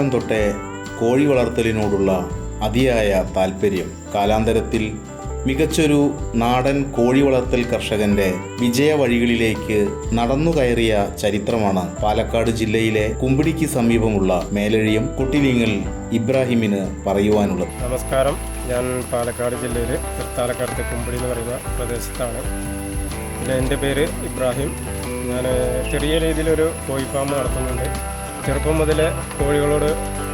കുട്ടിക്കാലം തൊട്ടേ കോഴി വളർത്തലിനോടുള്ള അതിയായ താല്പര്യം കാലാന്തരത്തിൽ മികച്ചൊരു നാടൻ കോഴി വളർത്തൽ കർഷകന്റെ വിജയ വഴികളിലേക്ക് നടന്നു കയറിയ ചരിത്രമാണ് പാലക്കാട് ജില്ലയിലെ കുമ്പിടിക്ക് സമീപമുള്ള മേലഴിയും കുട്ടിലിങ്ങൽ ഇബ്രാഹിമിന് പറയുവാനുള്ളത്. നമസ്കാരം. ഞാൻ പാലക്കാട് ജില്ലയിലെ തൃത്താലക്കാടത്തെ കുമ്പിടി എന്ന് പറയുന്ന പ്രദേശത്താണ്. എന്റെ പേര് ഇബ്രാഹിം. ഞാൻ ചെറിയ രീതിയിലൊരു കോഴി ഫാം നടത്തുന്നുണ്ട്. ചെറുപ്പം മുതലേ കോഴികളോട്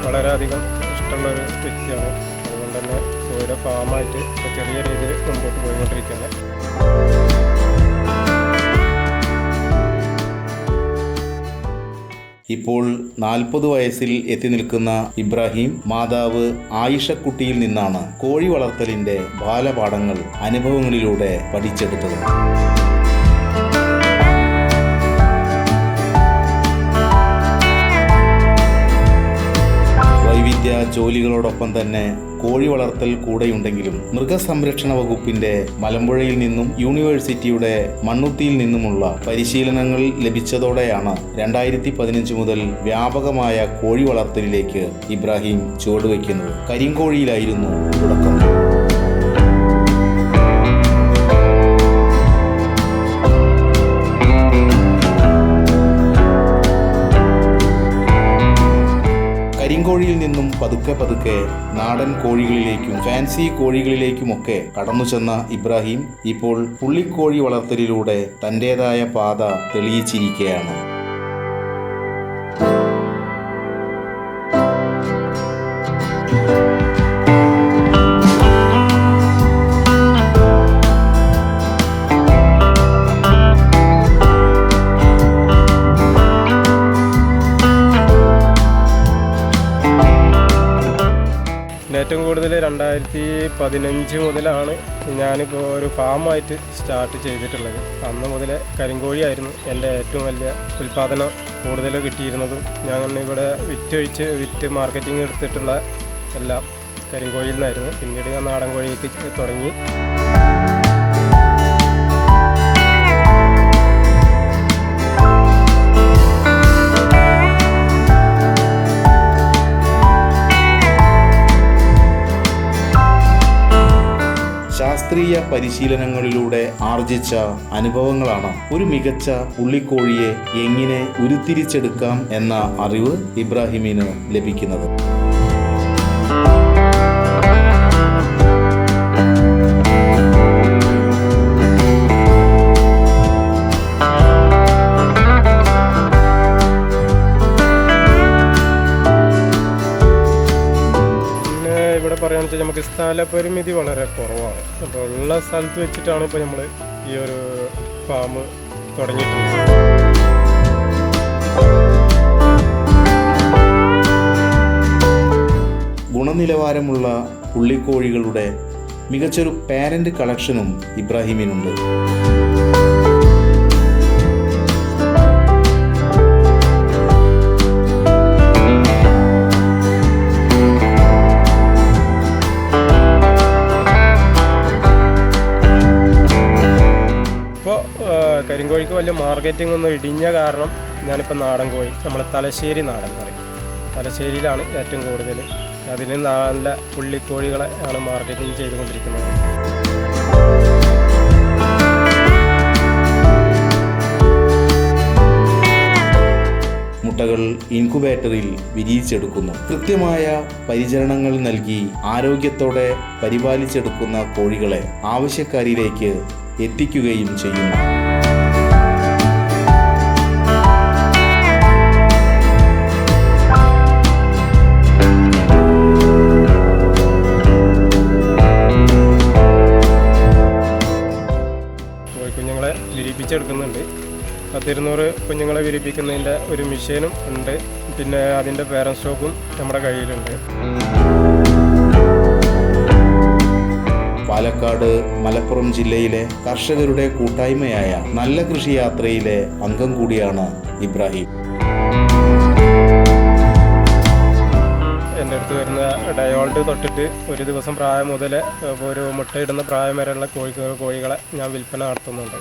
വളരെയധികം ഇഷ്ടമുള്ള ഒരു വ്യക്തിയാണ്. അതുകൊണ്ട് തന്നെ കോഴിയുടെ ഫാമായിട്ട് ഇപ്പോൾ ചെറിയ രീതിയിൽ മുമ്പോട്ട് പോയിക്കൊണ്ടിരിക്കുന്നത് ഇപ്പോൾ നാൽപ്പത് വയസ്സിൽ എത്തി നിൽക്കുന്ന ഇബ്രാഹിം മാതാവ് ആയിഷക്കുട്ടിയിൽ നിന്നാണ് കോഴി വളർത്തലിന്റെ ബാലപാഠങ്ങൾ അനുഭവങ്ങളിലൂടെ പഠിച്ചെടുത്തത്. വൈവിധ്യ ജോലികളോടൊപ്പം തന്നെ കോഴി വളർത്തൽ കൂടെയുണ്ടെങ്കിലും മൃഗസംരക്ഷണ വകുപ്പിന്റെ മലമ്പുഴയിൽ നിന്നും യൂണിവേഴ്സിറ്റിയുടെ മണ്ണുത്തിയിൽ നിന്നുമുള്ള പരിശീലനങ്ങൾ ലഭിച്ചതോടെയാണ് രണ്ടായിരത്തി പതിനഞ്ച് മുതൽ വ്യാപകമായ കോഴി വളർത്തലിലേക്ക് ഇബ്രാഹിം ചുവടുവെക്കുന്നത് കരിങ്കോഴിയിലായിരുന്നു തുടക്കം. കരിങ്കോഴിയിൽ നിന്നും പതുക്കെ പതുക്കെ നാടൻ കോഴികളിലേക്കും ഫാൻസി കോഴികളിലേക്കുമൊക്കെ കടന്നു ചെന്ന ഇബ്രാഹിം ഇപ്പോൾ പുള്ളിക്കോഴി വളർത്തലിലൂടെ തന്റെതായ പാത തെളിയിച്ചിരിക്കുകയാണ്. രണ്ടായിരത്തി പതിനഞ്ച് മുതലാണ് ഞാനിപ്പോൾ ഒരു ഫാമായിട്ട് സ്റ്റാർട്ട് ചെയ്തിട്ടുള്ളത്. അന്ന് മുതലേ കരിങ്കോഴിയായിരുന്നു എന്റെ ഏറ്റവും വലിയ ഉൽപ്പാദനം കൂടുതൽ കിട്ടിയിരുന്നതും. ഞാൻ ഇവിടെ വിറ്റൊഴിച്ച് വിറ്റ് മാർക്കറ്റിംഗ് എടുത്തിട്ടുള്ള എല്ലാം കരിങ്കോഴിയിൽ നിന്നായിരുന്നു. പിന്നീട് ഞാൻ നാടൻ കോഴിക്ക് തുടങ്ങി. ശാസ്ത്രീയ പരിശീലനങ്ങളിലൂടെ ആർജിച്ച അനുഭവങ്ങളാണ് ഒരു മികച്ച പുള്ളിക്കോഴിയെ എങ്ങനെ ഉരുത്തിരിച്ചെടുക്കാം എന്ന അറിവ് ഇബ്രാഹിമിന് ലഭിക്കുന്നത്. പറയാന്ന് വെച്ചാൽ നമുക്ക് സ്ഥലപരിമിതി വളരെ കുറവാണ്. അപ്പോൾ ഉള്ള സ്ഥലത്ത് വെച്ചിട്ടാണ് ഇപ്പോൾ നമ്മൾ ഈ ഒരു ഫാം തുടങ്ങിയിട്ടുള്ളത്. ഗുണനിലവാരമുള്ള പുള്ളിക്കോഴികളുടെ മികച്ചൊരു പാരന്റ് കളക്ഷനും ഇബ്രാഹിമിനുണ്ട്. കരിങ്കോഴിക്ക് വലിയ മാർക്കറ്റിംഗ് ഒന്നും ഇടിഞ്ഞ കാരണം ഞാനിപ്പോൾ നാടൻ കോഴി നമ്മൾ തലശ്ശേരി നാടൻ പറയും തലശ്ശേരിയിലാണ് ഏറ്റവും കൂടുതൽ. അതിന് നല്ല പുള്ളിക്കോഴികളെ ആണ് മാർക്കറ്റിംഗ് ചെയ്തുകൊണ്ടിരിക്കുന്നത്. മുട്ടകൾ ഇൻകുബേറ്ററിൽ വിരിയിച്ചെടുക്കുന്നു. കൃത്യമായ പരിചരണങ്ങൾ നൽകി ആരോഗ്യത്തോടെ പരിപാലിച്ചെടുക്കുന്ന കോഴികളെ ആവശ്യക്കാരിലേക്ക് എത്തിക്കുകയും ചെയ്യുന്നു. വിരിപ്പിച്ചെടുക്കുന്നുണ്ട്. പത്തിരുന്നൂറ് കുഞ്ഞുങ്ങളെ വിരിപ്പിക്കുന്നതിന്റെ ഒരു മെഷീനും ഉണ്ട്. പിന്നെ അതിന്റെ പേരൻ സ്റ്റോക്കും നമ്മുടെ കയ്യിലുണ്ട്. പാലക്കാട് മലപ്പുറം ജില്ലയിലെ കർഷകരുടെ കൂട്ടായ്മയായ നല്ല കൃഷി യാത്രയിലെ അംഗം കൂടിയാണ് ഇബ്രാഹിം. എന്റെ അടുത്ത് വരുന്ന ഡയോൾഡ് തൊട്ടിട്ട് ഒരു ദിവസം പ്രായം മുതൽ ഒരു മുട്ടയിടുന്ന പ്രായം വരെയുള്ള കോഴി കോഴികളെ ഞാൻ വിൽപ്പന നടത്തുന്നുണ്ട്.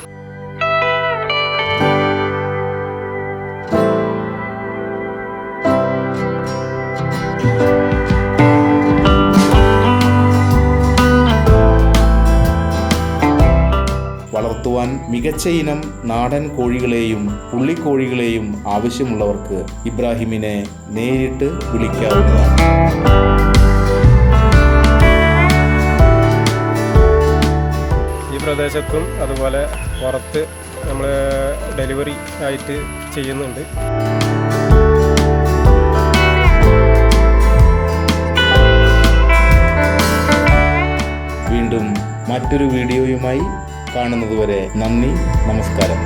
വളർത്തുവാൻ മികച്ച ഇനം നാടൻ കോഴികളെയും പുള്ളിക്കോഴികളെയും ആവശ്യമുള്ളവർക്ക് ഇബ്രാഹിമിനെ നേരിട്ട് വിളിക്കാവുന്നതാണ്. ഈ പ്രദേശത്തും അതുപോലെ പുറത്ത് നമ്മൾ ഡെലിവറി ആയിട്ട് ചെയ്യുന്നുണ്ട്. വീണ്ടും മറ്റൊരു വീഡിയോയുമായി കാണുന്നതുവരെ നന്ദി നമസ്കാരം.